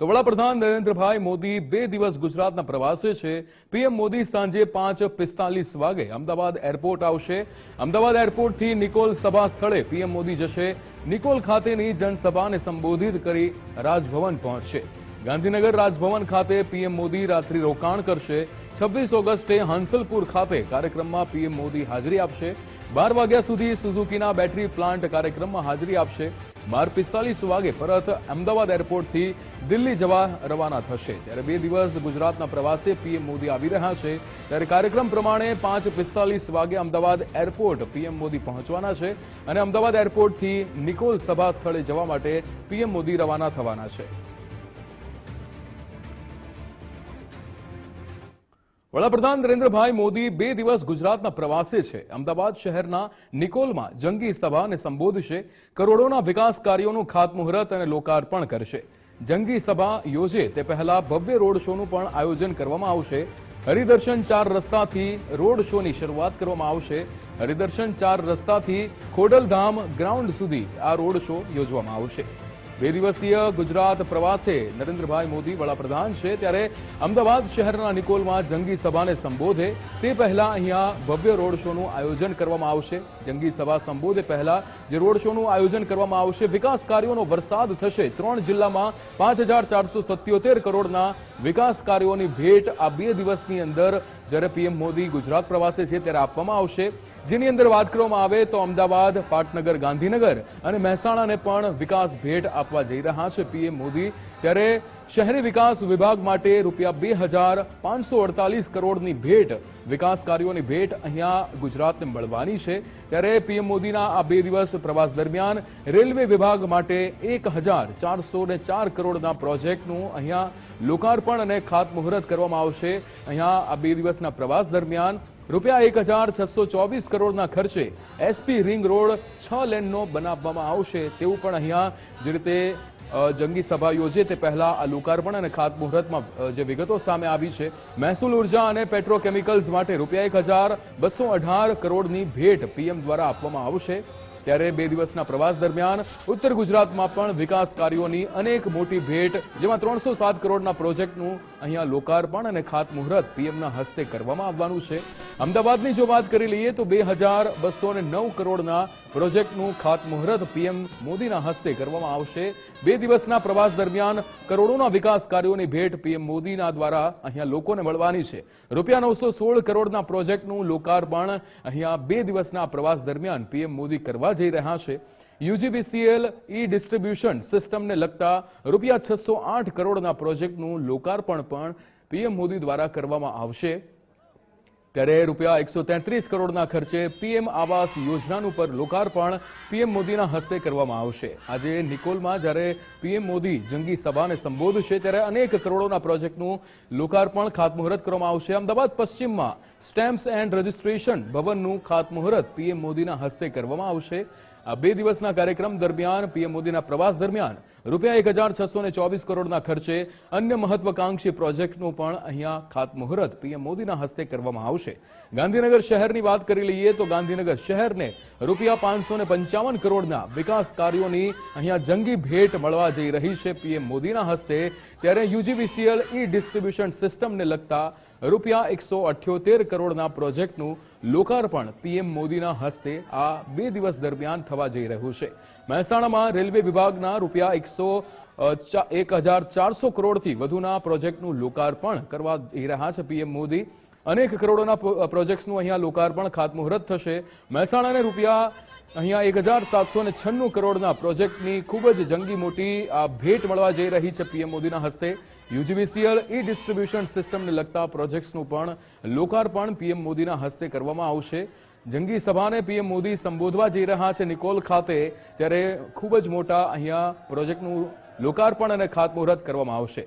તો વડાપ્રધાન નરેન્દ્રભાઈ મોદી બે દિવસ ગુજરાતના પ્રવાસે છે. પીએમ મોદી સાંજે પાંચ પિસ્તાલીસ વાગે અમદાવાદ એરપોર્ટ આવશે. અમદાવાદ એરપોર્ટથી નિકોલ સભા સ્થળે પીએમ મોદી જશે. નિકોલ ખાતેની જનસભાને સંબોધિત કરી રાજભવન પહોંચશે. ગાંધીનગર રાજભવન ખાતે પીએમ મોદી રાત્રિ રોકાણ કરશે. છવ્વીસ ઓગસ્ટે હંસલપુર ખાતે કાર્યક્રમમાં પીએમ મોદી હાજરી આપશે. બાર વાગ્યા સુધી સુઝુકીના બેટરી પ્લાન્ટ કાર્યક્રમમાં હાજરી આપશે. બાર પિસ્તાલીસ વાગે પરત અમદાવાદ એરપોર્ટથી દિલ્હી જવા રવાના થશે. ત્યારે બે દિવસ ગુજરાતના પ્રવાસે પીએમ મોદી આવી રહ્યા છે. ત્યારે કાર્યક્રમ પ્રમાણે પાંચ પિસ્તાલીસ વાગે અમદાવાદ એરપોર્ટ પીએમ મોદી પહોંચવાના છે અને અમદાવાદ એરપોર્ટથી નિકોલ સભા સ્થળે જવા માટે પીએમ મોદી રવાના થવાના છે. વડાપ્રધાન નરેન્દ્રભાઈ મોદી બે દિવસ ગુજરાતના પ્રવાસે છે. અમદાવાદ શહેરના નિકોલમાં જંગી સભાને સંબોધશે. કરોડોના વિકાસ કાર્યોનું ખાતમુહૂર્ત અને લોકાર્પણ કરશે. જંગી સભા યોજે તે પહેલા ભવ્ય રોડ શોનું પણ આયોજન કરવામાં આવશે. હરિદર્શન ચાર રસ્તાથી રોડ શોની શરૂઆત કરવામાં આવશે. હરિદર્શન ચાર રસ્તાથી ખોડલધામ ગ્રાઉન્ડ સુધી આ રોડ શો યોજવામાં આવશે. બે દિવસીય ગુજરાત પ્રવાસે નરેન્દ્રભાઈ મોદી વડાપ્રધાન છે ત્યારે અમદાવાદ શહેરના નિકોલમાં જંગી સભાને સંબોધે. તે પહેલા અહીંયા ભવ્ય રોડ શોનું આયોજન કરવામાં આવશે. જંગી સભા સંબોધે પહેલા જે રોડ શોનું આયોજન કરવામાં આવશે, વિકાસ કાર્યોનો વરસાદ થશે. ત્રણ જિલ્લામાં પાંચ કરોડના વિકાસ કાર્યોની ભેટ આ બે દિવસની અંદર જ્યારે પીએમ મોદી ગુજરાત પ્રવાસે છે ત્યારે આપવામાં આવશે. જેની અંદર વાત કરવામાં આવે તો અમદાવાદ, પાટનગર, ગાંધીનગર અને મહેસાણાને પણ વિકાસ ભેટ આપવા જઈ રહ્યા છે પીએમ મોદી. ત્યારે શહેરી વિકાસ વિભાગ માટે રૂપિયા બે હજાર પાંચસો અડતાલીસ કરોડની ભેટ વિકાસ કાર્યોની ભેટ અહીંયા ગુજરાતને મળવાની છે. ત્યારે પીએમ મોદીના આ બે દિવસ પ્રવાસ દરમિયાન રેલવે વિભાગ માટે એક હજાર ચારસો ને ચાર કરોડના પ્રોજેક્ટનું અહીંયા લોકાર્પણ અને ખાતમુહૂર્ત કરવામાં આવશે. અહીંયા આ બે દિવસના પ્રવાસ દરમિયાન રૂપિયા એક હજાર છસો ચોવીસ કરોડના ખર્ચે એસપી રિંગ રોડ છ લેનનો બનાવવામાં આવશે. તેવું પણ અહીંયા જે રીતે જંગી સભા યોજે તે પહેલા આ લોકાર્પણ અને ખાતમુહૂર્તમાં જે વિગતો સામે આવી છે, મહેસૂલ ઊર્જા અને પેટ્રોકેમિકલ્સ માટે રૂપિયા એક હજાર બસો અઢાર કરોડની ભેટ પીએમ દ્વારા આપવામાં આવશે. ત્યારે બે દિવસના પ્રવાસ દરમિયાન ઉત્તર ગુજરાતમાં પણ વિકાસ કાર્યોની અનેક મોટી ભેટ, જેમાં ત્રણસો સાત કરોડના પ્રોજેક્ટનું અહીંયા લોકાર્પણ અને ખાતમુહૂર્ત પીએમના હસ્તે કરવામાં આવવાનું છે. અમદાવાદની જો વાત કરી લઈએ તો બે હજાર બસો નવ કરોડના પ્રોજેક્ટનું ખાતમુહૂર્ત પીએમ મોદીના હસ્તે કરવામાં આવશે. બે દિવસના પ્રવાસ દરમિયાન કરોડોના વિકાસ કાર્યોની ભેટ પીએમ મોદીના દ્વારા અહીંયા લોકોને મળવાની છે. રૂપિયા નવસો સોળ કરોડના પ્રોજેક્ટનું લોકાર્પણ અહીંયા બે દિવસના પ્રવાસ દરમિયાન પીએમ મોદી કરવા જઈ રહ્યા છે. યુજીબીસીએલ ઈ ડિસ્ટ્રીબ્યુશન સિસ્ટમને લગતા રૂપિયા છસો આઠ કરોડના પ્રોજેક્ટનું લોકાર્પણ પણ પીએમ મોદી દ્વારા કરવામાં આવશે. ત્યારે રૂપિયા એકસો તેત્રીસ કરોડના ખર્ચે પીએમ આવાસ યોજનાનું પર લોકાર્પણ પીએમ મોદીના હસ્તે કરવામાં આવશે. આજે નિકોલમાં જ્યારે પીએમ મોદી જંગી સભાને સંબોધશે ત્યારે અનેક કરોડોના પ્રોજેક્ટનું લોકાર્પણ ખાતમુહૂર્ત કરવામાં આવશે. અમદાવાદ પશ્ચિમમાં સ્ટેમ્પ્સ એન્ડ રજિસ્ટ્રેશન ભવનનું ખાતમુહૂર્ત પીએમ મોદીના હસ્તે કરવામાં આવશે. આ બે દિવસના કાર્યક્રમ દરમિયાન પીએમ મોદીના પ્રવાસ દરમિયાન રૂપિયા એક હજાર છસો ને ચોવીસ કરોડના ખર્ચે અન્ય મહત્વકાંક્ષી પ્રોજેક્ટનું પણ અહીંયા ખાતમુહૂર્ત પીએમ મોદીના હસ્તે કરવામાં આવશે. ગાંધીનગર શહેરની વાત કરી લઈએ તો ગાંધીનગર શહેરને રૂપિયા પાંચસો ને પંચાવન કરોડના વિકાસ કાર્યોની અહીંયા જંગી ભેટ મળવા જઈ રહી છે પીએમ મોદીના હસ્તે. ત્યારે યુજીવીસીએલ ઈ ડિસ્ટ્રીબ્યુશન સિસ્ટમને લગતા રૂપિયા એકસો અઠ્યોતેર કરોડના પ્રોજેક્ટનું લોકાર્પણ પીએમ મોદીના હસ્તે આ બે દિવસ દરમિયાન થવા જઈ રહ્યું છે. મહેસાણામાં રેલવે વિભાગના રૂપિયા એકસો એક હજાર ચારસો કરોડથી વધુના પ્રોજેક્ટનું લોકાર્પણ કરવા જઈ રહ્યા છે પીએમ મોદી. અનેક કરોડોના પ્રો- પ્રોજેક્ટ્સનું અહીંયા લોકાર્પણ ખાતમુહૂર્ત થશે. મહેસાણાને રૂપિયા અહીંયા એક હજાર સાતસો ને છન્નું કરોડના પ્રોજેક્ટની ખૂબ જ જંગી મોટી આ ભેટ મળવા જઈ રહી છે પીએમ મોદીના હસ્તે. યુજીવીસીએલ ઈ ડિસ્ટ્રીબ્યુશન સિસ્ટમને લગતા પ્રોજેક્ટ્સનું પણ લોકાર્પણ પીએમ મોદીના હસ્તે કરવામાં આવશે. જંગી સભાને પીએમ મોદી સંબોધવા જઈ રહ્યા છે નિકોલ ખાતે, ત્યારે ખૂબ જ મોટા અહીંયા પ્રોજેક્ટનું લોકાર્પણ અને ખાતમુહૂર્ત કરવામાં આવશે.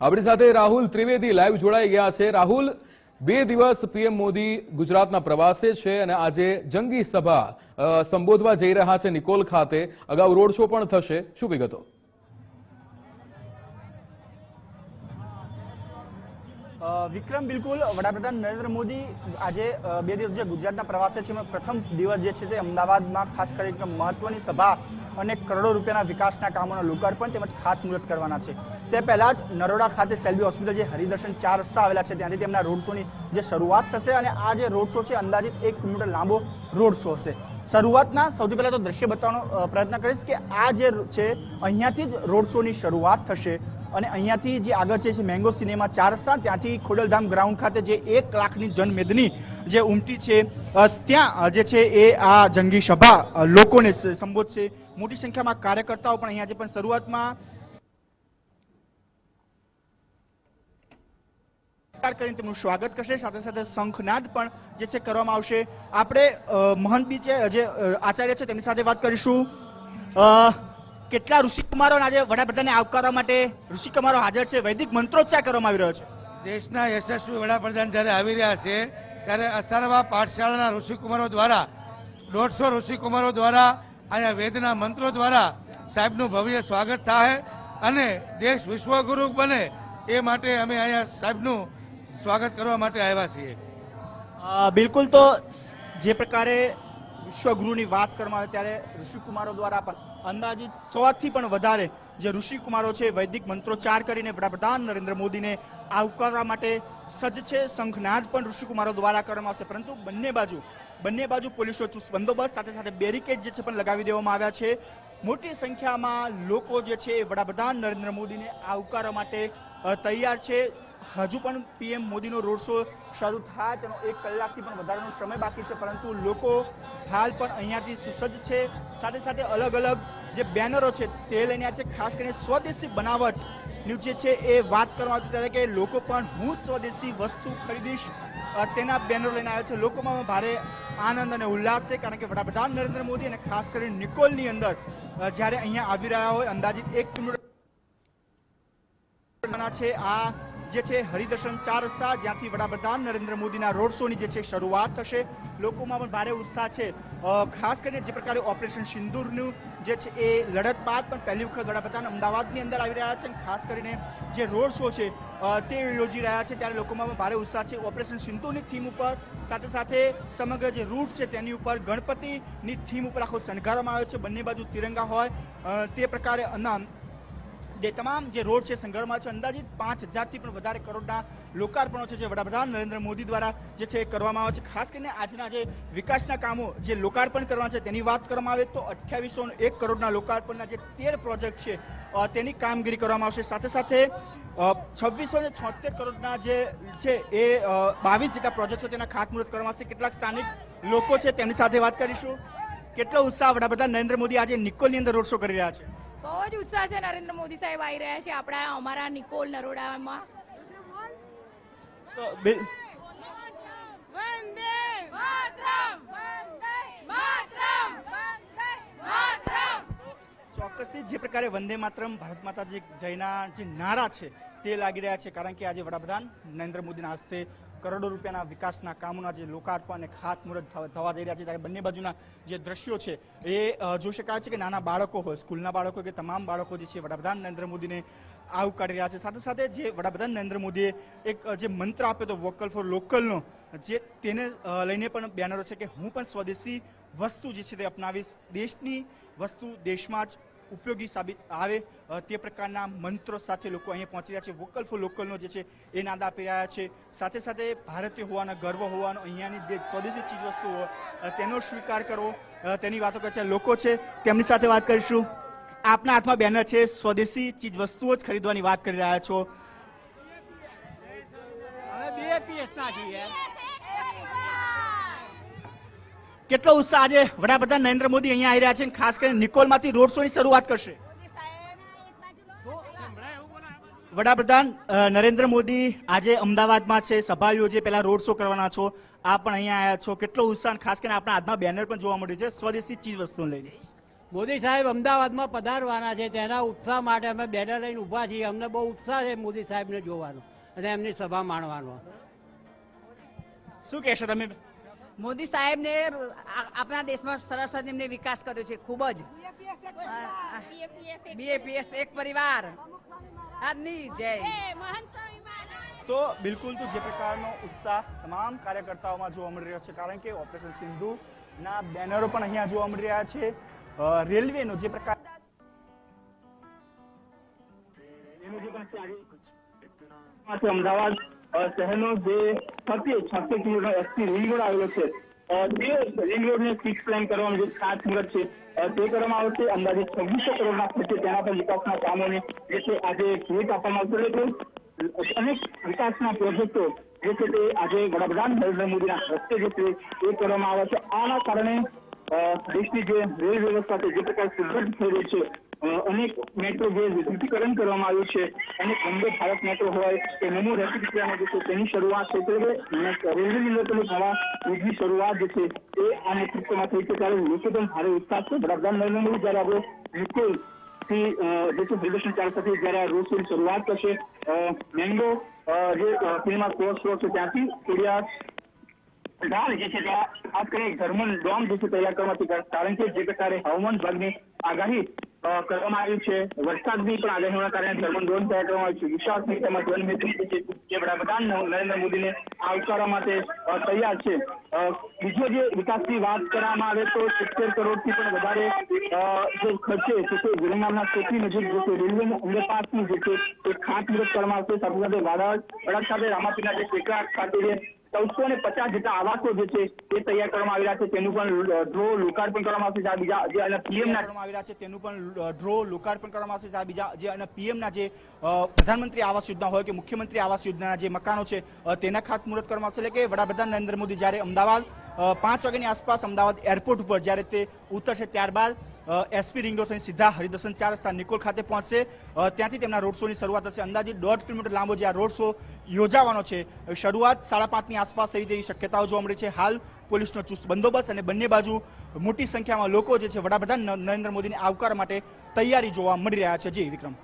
આપણી સાથે રાહુલ ત્રિવેદી લાઈવ જોડાઈ ગયા છે. રાહુલ, બે દિવસ પીએમ મોદી ગુજરાતના પ્રવાસે છે અને આજે જંગી સભા સંબોધવા જઈ રહ્યા છે નિકોલ ખાતે. અગાઉ રોડ શો પણ થશે. શું વિગતો? વિક્રમ, બિલકુલ. વડાપ્રધાન નરેન્દ્ર મોદી આજે બે દિવસ જે ગુજરાતના પ્રવાસે છે, એમાં પ્રથમ દિવસ જે છે તે અમદાવાદમાં ખાસ કરીને મહત્વની સભા અને કરોડો રૂપિયાના વિકાસના કામોનું લોકાર્પણ તેમજ ખાતમુહૂર્ત કરવાના છે. તે પહેલા જ નરોડા ખાતે સેલ્બી હોસ્પિટલ જે હરિદર્શન ચાર રસ્તા આવેલા છે, ત્યાંથી તેમના રોડ શોની જે શરૂઆત થશે અને આ જે રોડ શો છે, અંદાજિત એક કિલોમીટર લાંબો રોડ શો હશે. શરૂઆતના સૌથી પહેલા તો દ્રશ્ય બતાવવાનો પ્રયત્ન કરીશ કે આ જે છે, અહીંયાથી જ રોડ શોની શરૂઆત થશે. અને અહીંયાથી જે આગળ છે મેંગો સિનેમા ચાર રસ્તા ત્યાંથી ખોડલધામ ગ્રાઉન્ડ ખાતે જે એક લાખની જનમેદની જે ઉમટી છે ત્યાં જે છે એ આ જંગી સભા લોકોને સંબોધશે મોટી સંખ્યામાં કાર્યકર્તાઓ પણ અહીંયા છે, પણ શરૂઆતમાં કરીને તેમનું સ્વાગત કરશે. સાથે સાથે શંખનાદ પણ જે છે કરવામાં આવશે. આપણે મહંત બી છે, જે આચાર્ય છે, તેમની સાથે વાત કરીશું. કેટલા ઋષિકુમારો આજે વડાપ્રધાનને આવકારવા માટે ઋષિકુમારો હાજર છે? વૈદિક મંત્રોચ્ચાર કરવામાં આવી રહ્યો છે. દેશના યશસ્વી વડાપ્રધાન જ્યારે આવી રહ્યા છે ત્યારે અસારવા પાઠશાળાના ઋષિકુમારો દ્વારા દોઢસો ઋષિકુમારો દ્વારા અહીંયા વેદના મંત્રો દ્વારા સાહેબનું ભવ્ય સ્વાગત થાય અને દેશ વિશ્વગુરુ બને એ માટે અમે અહીંયા સાહેબનું સ્વાગત કરવા માટે આવ્યા છીએ. બિલકુલ તો જે પ્રકારે વિશ્વગુરુની વાત કરવામાં આવે ત્યારે ઋષિકુમારો દ્વારા પણ અંદાજિત સોથી પણ વધારે જે ઋષિકુમારો છે, વૈદિક મંત્રોચ્ચાર કરીને વડાપ્રધાન નરેન્દ્ર મોદીને આવકારવા માટે સજ્જ છે. શંખનાદ પણ ઋષિકુમારો દ્વારા કરવામાં આવશે. પરંતુ બંને બાજુ બંને બાજુ પોલીસો ચુસ્ત બંદોબસ્ત, સાથે સાથે બેરિકેડ જે છે પણ લગાવી દેવામાં આવ્યા છે. મોટી સંખ્યામાં લોકો જે છે, વડાપ્રધાન નરેન્દ્ર મોદીને આવકારવા માટે તૈયાર છે. હજુ પણ પીએમ મોદીનો રોડ શો શરૂ થાય. તેનો એક કલાકથી પણ વધારાનો સમય બાકી છે. પરંતુ લોકો હાલ પણ અહીંયાથી સુસજ્જ છે. સાથે સાથે અલગ અલગ જે બેનરો છે તે લઈને આવ્યા છે ખાસ કરીને સ્વદેશી બનાવટની જે છે એ વાત કરવામાં આવતી ત્યારે કે લોકો પણ હું સ્વદેશી વસ્તુ ખરીદીશ તેના બેનરો લઈને આવ્યા છે. લોકોમાં ભારે આનંદ અને ઉલ્લાસ છે. કારણ કે વડાપ્રધાન નરેન્દ્ર મોદી અને ખાસ કરીને નિકોલની અંદર જ્યારે અહીંયા આવી રહ્યા હોય, અંદાજિત એક કિલોમીટર છે. આ જે છે હરિદર્શન ચાર રસ્તા જ્યાંથી વડાપ્રધાન નરેન્દ્ર મોદીના રોડ શોની જે છે શરૂઆત થશે. લોકોમાં પણ ભારે ઉત્સાહ છે. ખાસ કરીને જે પ્રકારે ઓપરેશન સિંદૂરનું જે છે એ લડત બાદ પણ પહેલી વખત વડાપ્રધાન અમદાવાદની અંદર આવી રહ્યા છે ખાસ કરીને જે રોડ શો છે તે યોજી રહ્યા છે. ત્યારે લોકોમાં પણ ભારે ઉત્સાહ છે. ઓપરેશન સિંધુની થીમ ઉપર સાથે સાથે સમગ્ર જે રૂટ છે તેની ઉપર ગણપતિની થીમ ઉપર આખો શણગારવામાં આવ્યો છે. બંને બાજુ તિરંગા હોય. તે પ્રકારે અના જે તમામ જે રોડ છે સંઘર્ષમાં છે, અંદાજિત પાંચ હજારથી પણ વધારે કરોડના લોકાર્પણો છે જે વડાપ્રધાન નરેન્દ્ર મોદી દ્વારા જે છે કરવામાં આવે છે. ખાસ કરીને આજના જે વિકાસના કામો, જે લોકાર્પણ કરવાના છે તેની વાત કરવામાં આવે તો અઠ્યાવીસો એક કરોડના લોકાર્પણના જે તેર પ્રોજેક્ટ છે તેની કામગીરી કરવામાં આવશે. સાથે સાથે છવ્વીસો ને છોતેર કરોડના જે છે એ બાવીસ જેટલા પ્રોજેક્ટ છે તેના ખાતમુહૂર્ત કરવામાં આવશે. કેટલાક સ્થાનિક લોકો છે તેમની સાથે વાત કરીશું. કેટલો ઉત્સાહ વડાપ્રધાન નરેન્દ્ર મોદી આજે નિકોલની અંદર રોડ શો કરી રહ્યા છે? બહુ જ ઉત્સાહ છે નરેન્દ્ર મોદી સાહેબ આવી રહ્યા છે આપણા અમારા નિકોલ નરોડામાં? તો બિલ- વંદે માતરમ વંદે માતરમ વંદે માતરમ. ચોક્કસથી જે પ્રકારે વંદે માતરમ ભારત માતા જે જયના જે નારા છે તે લાગી રહ્યા છે કારણ કે આજે વડાપ્રધાન નરેન્દ્ર મોદીના હસ્તે કરોડો રૂપિયાના વિકાસના કામોના જે લોકાર્પણ અને ખાતમુહૂર્ત થવા જઈ રહ્યા છે, ત્યારે બંને બાજુના જે દ્રશ્યો છે, એ જોઈ શકાય છે કે નાના બાળકો હોય, સ્કૂલના બાળકો કે તમામ બાળકો જે છે, વડાપ્રધાન નરેન્દ્ર મોદીને આવકારી રહ્યા છે. સાથે સાથે જે વડાપ્રધાન નરેન્દ્ર મોદીએ એક જે મંત્ર આપ્યો હતો વોકલ ફોર લોકલનો જે તેને લઈને પણ બેનરો છે કે હું પણ સ્વદેશી વસ્તુ જે છે તે અપનાવીશ. દેશની વસ્તુ દેશમાં જ ઉપયોગી સાબિત આવે તે પ્રકારના મંત્રો સાથે લોકો અહીંયા પહોંચી રહ્યા છે. વોકલ ફોર લોકલનો જે છે, એ નાદ આપી રહ્યા છે. સાથે સાથે ભારતીય હોવાનો ગર્વ હોવાનો અહીંયાની જે સ્વદેશી ચીજ વસ્તુઓ તેનો સ્વીકાર કરવો તેની વાતો કરે છે લોકો છે. તેમની સાથે વાત કરીશું. આપના હાથમાં બેનર છે, સ્વદેશી ચીજ વસ્તુઓ જ ખરીદવાની વાત કરી રહ્યા છો. અમે બીએપીએસ ના છીએ. કેટલો ઉત્સાહ આજે વડાપ્રધાન નરેન્દ્ર મોદી અહીંયા આવી રહ્યા છે ખાસ કરીને નિકોલમાંથી રોડ શોની શરૂઆત કરશે. વડાપ્રધાન નરેન્દ્ર મોદી આજે અમદાવાદમાં છે સભા યોજી પહેલા રોડ શો કરવાના છો આ પણ અહીંયા આવ્યા છો. કેટલો ઉત્સાહ ખાસ કરીને આપણા હાથમાં બેનર પણ જોવા મળ્યું છે સ્વદેશી ચીજ વસ્તુને લઈને. મોદી સાહેબ અમદાવાદમાં પધારવાના છે તેના ઉત્સાહ માટે અમે બેનર લઈને ઊભા છીએ. અમને બહુ ઉત્સાહ છે મોદી સાહેબને જોવાનો અને એમની સભા માણવાનો. શું કહેશો તમે? મોદી સાહેબને આ- આપણા દેશમાં સરસ જ એમને વિકાસ કર્યો છે ખૂબ જ. બીએપીએસ એક પરિવાર. આજની જય. તો બિલકુલ તો જે પ્રકારનો ઉત્સાહ તમામ કાર્યકર્તાઓમાં જોવા મળી રહ્યો છે કારણ કે ઓપરેશન સિંધુના બેનરો પણ અહીંયા જોવા મળી રહ્યા છે. રેલવેનો જે પ્રકાર અમદાવાદ શહેરનો જે છસો છસો કિલોમીટર એસટી રિંગ રોડ આવેલો છે તે રિંગ રોડને ફિક્સ પ્લાન કરવાનું જે ખાસ મુહૂર્ત છે તે કરવામાં આવશે. અંદાજે છવ્વીસો કરોડના ખર્ચે તેના પર વિકાસના કામોને જે છે, આજે ભેટ આપવામાં આવશે. એટલે અનેક વિકાસના પ્રોજેક્ટો જે છે, તે આજે વડાપ્રધાન નરેન્દ્ર મોદીના હસ્તે જે છે એ કરવામાં આવે છે. આના કારણે દેશની જે રેલ વ્યવસ્થા છે, જે પ્રકાર સુદૃઢ થઈ રહી છે અનેક મેટ્રો જે વિદ્યુતીકરણ કરવામાં આવ્યું છે અને વંદે ભારત મેટ્રો હોય કે નમો રેપિડ ટ્રેનો જે છે તેની શરૂઆત છે, એટલે રેલવેની ઘણા બીજી શરૂઆત જે છે, એ આ નેતૃત્વમાં થઈ છે, ત્યારે પણ ભારે ઉત્સાહ છે. વડાપ્રધાન નરેન્દ્ર મોદી જ્યારે આપણે નિકોલથી જે છે પ્રદર્શન ચાર સાથે જ્યારે આ રોડ શોની શરૂઆત કરશે. મેંગો જે સિનેમા ક્રોસ રોડ છે, ત્યાંથી કરીને જર્મન ડોમ જે છે, તૈયાર કરવાથી કારણ કે જે પ્રકારે હવામાન વિભાગની આગાહી કરવામાં આવ્યું છે. વરસાદની પણ આગાહી કારણે ધર્મન ડોમ તૈયાર કરવામાં આવ્યું છે વિશ્વાસની તેમજ વનમિત્રી જે વડાપ્રધાન નરેન્દ્ર મોદીને આવકારવા માટે તૈયાર છે. બીજો જે વિકાસની વાત કરવામાં આવે તો સિત્તેર કરોડથી પણ વધારે જે ખર્ચે છે તે ગુરુનામના ચોથી નજીક જે છે રેલવે અંડરપાસની જે છે એ ખાતમુહૂર્ત કરવામાં આવશે. સાથે સાથે વાડા વડાળ સાથે રામાપીના જે ટેકરા ખાતે ચૌદસો ને પચાસ જેટલા આવાસો જે છે, એ તૈયાર કરવામાં આવી રહ્યા છે. તેનું પણ ડ્રો લોકાર્પણ કરવામાં આવશે. આ બીજા, જે અને PM કરવામાં આવી રહ્યા છે, તેનું પણ ડ્રો લોકાર્પણ કરવામાં આવશે. આ બીજા, જે અને પીએમના જે પ્રધાનમંત્રી આવાસ યોજના હોય કે મુખ્યમંત્રી આવાસ યોજનાના જે મકાનો છે તેના ખાતમુહૂર્ત કરવામાં આવશે. એટલે કે વડાપ્રધાન નરેન્દ્ર મોદી જ્યારે અમદાવાદ પાંચ વાગ્યાની આસપાસ અમદાવાદ એરપોર્ટ ઉપર જ્યારે તે ઉતરશે ત્યારબાદ એસપી રિંગ રોડ થઈને સીધા હરિદર્શન ચાર રસ્તા નિકોલ ખાતે પહોંચશે. ત્યાંથી તેમના રોડ શોની શરૂઆત થશે. અંદાજે દોઢ કિલોમીટર લાંબો જે આ રોડ શો યોજાવાનો છે શરૂઆત સાડા પાંચની આસપાસ થઈ તેવી શક્યતાઓ જોવા મળી છે. હાલ પોલીસનો ચુસ્ત બંદોબસ્ત અને બંને બાજુ મોટી સંખ્યામાં લોકો જે છે વડાપ્રધાન નરેન્દ્ર મોદીને આવકાર માટે તૈયારી જોવા મળી રહ્યા છે. જી, વિક્રમ.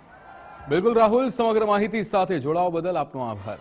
બિલકુલ, રાહુલ, સમગ્ર માહિતી સાથે જોડાવા બદલ આપનો આભાર.